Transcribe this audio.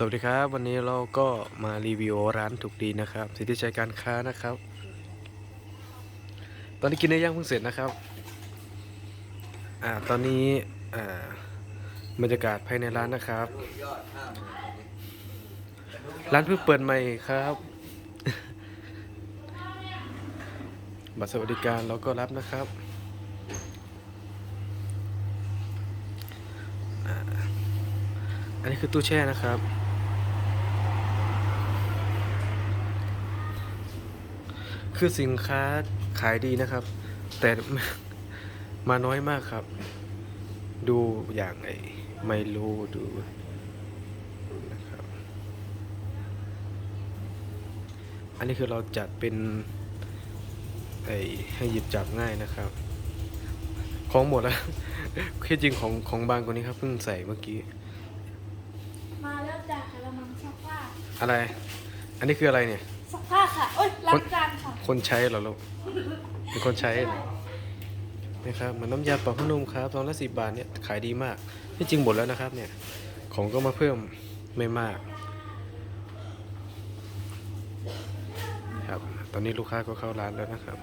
สวัสดีครับ วันนี้เราก็มารีวิวร้านถูกดีนะครับ สิทธิชัยการค้านะครับ ตอนนี้กินได้อย่างเพิ่งเสร็จนะครับอ่าตอนนี้อ่าบรรยากาศภายในร้านนะครับ ร้านเพิ่งเปิดใหม่ครับบัตรสวัสดิการเราก็รับนะครับอ่าอันนี้คือตู้แช่นะครับ คือสินค้าขายดีนะครับ แต่มาน้อยมากครับ ดูอย่างไอไมโลดูนะครับ อันนี้คือเราจัดเป็นไอให้หยิบจับง่ายนะครับ ของหมดแล้วคือจริงของของบางคนนี้ครับเพิ่งใส่เมื่อกี้ มาแล้วจ้ะกระมังซักผ้าอะไร อันนี้คืออะไรเนี่ย ซักผ้าค่ะโอ้ยล้างจานค่ะ คนใช้เหรอลูกเป็นคนใช้เหรอนี่ครับเหมือนน้ำยาปรับผ้านุ่มครับซองละสิบบาทเนี่ยขายดีมากที่จริงหมดแล้วนะครับ เนี่ย ของก็มาเพิ่มไม่มาก ครับ ตอนนี้ลูกค้าก็เข้าร้านแล้วนะครับ